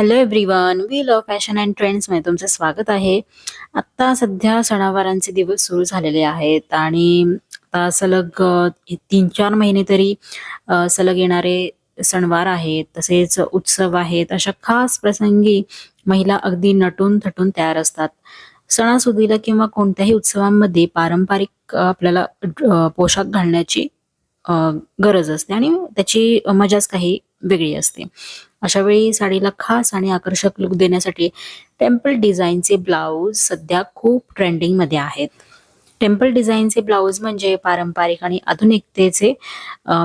Hello everyone we love fashion and ट्रेंड्समध्ये तुमचं स्वागत आहे. आत्ता सध्या सणावारांचे दिवस सुरू झालेले आहेत आणि आता सलग तीन चार महिने तरी सलग येणारे सणवार आहेत. तसेच उत्सव आहेत. अशा खास प्रसंगी महिला अगदी नटून थटून तयार असतात. सणासुदीला किंवा कोणत्याही उत्सवांमध्ये पारंपरिक आपल्याला पोशाख घालण्याची गरज असते. आणि त्याची मजाच काही वेगळी असते. अशा वेळी साडीला खास आणि आकर्षक लुक देण्यासाठी टेम्पल डिझाईनचे ब्लाऊज सध्या खूप ट्रेंडिंगमध्ये आहेत. टेम्पल डिझाईनचे ब्लाऊज म्हणजे पारंपरिक आणि आधुनिकतेचे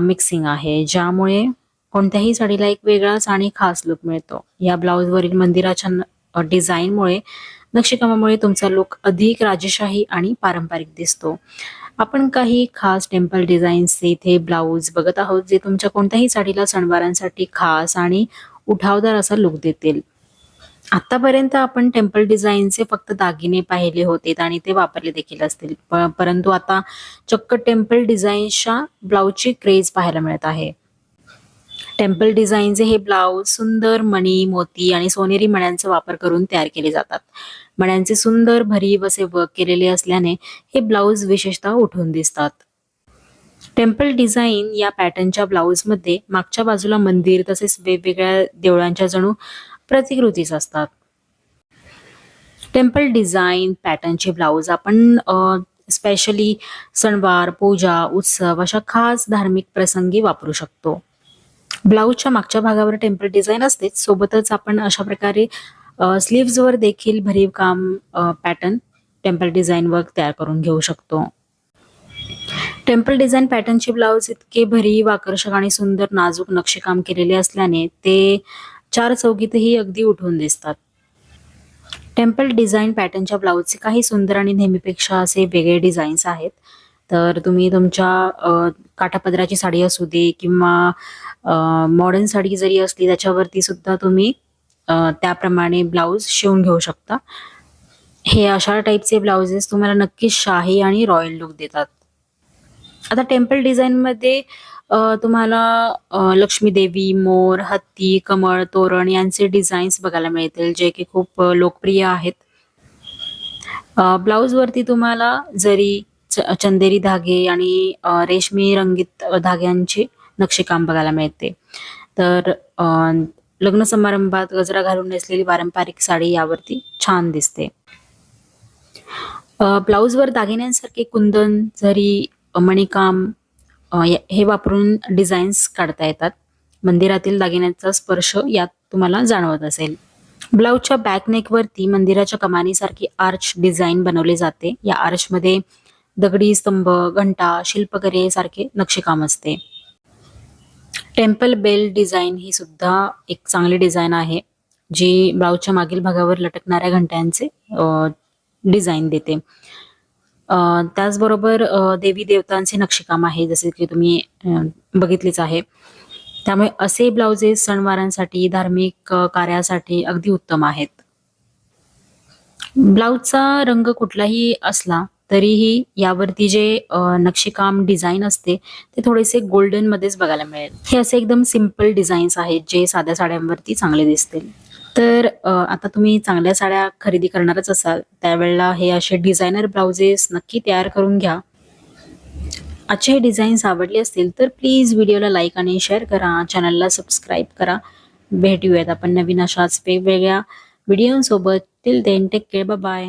मिक्सिंग आहे ज्यामुळे कोणत्याही साडीला एक वेगळाच आणि खास लुक मिळतो. या ब्लाऊजवरील मंदिराच्या डिझाईनमुळे नक्षीकामामुळे तुमचा लुक अधिक राजेशाही आणि पारंपरिक दिसतो. आपण काही खास टेम्पल डिझाईन्सचे इथे ब्लाऊज बघत आहोत जे तुमच्या कोणत्याही साडीला सणवारांसाठी खास आणि उठावदार असा लुक देतील. आतापर्यंत आपण टेम्पल डिझाईनचे फक्त दागिने पाहिले होते आणि ते वापरले देखील असतील. प- परंतु आता चक्क टेम्पल डिझाईनच्या ब्लाऊजची क्रेज पाहायला मिळत आहे. टेम्पल डिझाईनचे हे ब्लाऊज सुंदर मणी मोती आणि सोनेरी मण्यांचा वापर करून तयार केले जातात. मण्यांचे सुंदर भरीव असे वर्क केलेले असल्याने हे ब्लाऊज विशेषतः उठून दिसतात. टेम्पल डिझाईन या पॅटर्नच्या ब्लाऊजमध्ये मागच्या बाजूला मंदिर तसेच वेगवेगळ्या देवळांच्या जणू प्रतिकृतीच असतात. टेम्पल डिझाईन पॅटर्नचे ब्लाऊज आपण स्पेशली सणवार पूजा उत्सव अशा खास धार्मिक प्रसंगी वापरू शकतो. ब्लाऊजच्या मागच्या भागावर टेम्पल डिझाईन असतेच सोबतच आपण अशा प्रकारे स्लीव्सवर देखील भरीव काम पॅटर्न टेम्पल डिझाईन वर्क तयार करून घेऊ शकतो. टेम्पल डिझाईन पॅटर्नचे ब्लाऊज इतके भरीव आकर्षक आणि सुंदर नाजूक नक्षीकाम केलेले असल्याने ते चार चौकीतही अगदी उठून दिसतात. टेम्पल डिझाईन पॅटर्नच्या ब्लाऊजचे काही सुंदर आणि नेहमीपेक्षा असे वेगळे डिझाईन्स आहेत. तर तुम्ही तुमच्या काठापदराची साडी असू दे किंवा मॉडर्न साडी जरी असली त्याच्यावरती सुद्धा तुम्ही त्याप्रमाणे ब्लाऊज शिवून घेऊ शकता. हे अशा टाईपचे ब्लाउजेस तुम्हाला नक्कीच शाही आणि रॉयल लुक देतात. आता टेम्पल डिझाईनमध्ये तुम्हाला लक्ष्मी देवी मोर हत्ती कमळ तोरण यांचे डिझाईन्स बघायला मिळतील जे की खूप लोकप्रिय आहेत. ब्लाऊजवरती तुम्हाला जरी चंदेरी धागे आणि रेशमी रंगीत धाग्यांचे नक्षीकाम बघायला मिळते. तर लग्न समारंभात गजरा घालून नेसलेली पारंपरिक साडी यावरती छान दिसते. ब्लाऊजवर दागिन्यांसारखे कुंदन झरी मणिकाम हे वापरून डिझाईन्स काढता येतात. मंदिरातील दागिन्यांचा स्पर्श यात तुम्हाला जाणवत असेल. ब्लाऊजच्या बॅक नेकवरती मंदिराच्या कमानीसारखी आर्च डिझाईन बनवले जाते. या आर्चमध्ये दगडी स्तंभ घंटा शिल्पकरे सारखे नक्षीकाम असते. टेम्पल बेल डिझाईन ही सुद्धा एक चांगली डिझाईन आहे जी ब्लाऊजच्या मागील भागावर लटकणाऱ्या घंट्यांचे डिझाईन देते. त्याचबरोबर देवी देवतांचे नक्षीकाम आहे जसे की तुम्ही बघितलेच आहे. त्यामुळे असे ब्लाउजेस सणवारांसाठी धार्मिक कार्यासाठी अगदी उत्तम आहेत. ब्लाऊजचा रंग कुठलाही असला तरीही यावरती जे नक्षीकाम डिझाईन असते ते थोडेसे गोल्डनमध्येच बघायला मिळेल. हे असे एकदम सिंपल डिझाईन्स आहेत जे साध्या साड्यांवरती चांगले दिसतील. तर आता तुम्ही चांगल्या साड्या खरेदी करणारच असाल त्यावेळेला हे असे डिझायनर ब्लाउजेस नक्की तयार करून घ्या. आजचे हे डिझाईन्स आवडले असतील तर प्लीज व्हिडिओला लाईक आणि शेअर करा चॅनलला सबस्क्राईब करा. भेटूयात आपण नवीन अशाच वेगवेगळ्या व्हिडिओंसोबत. Till then take care bye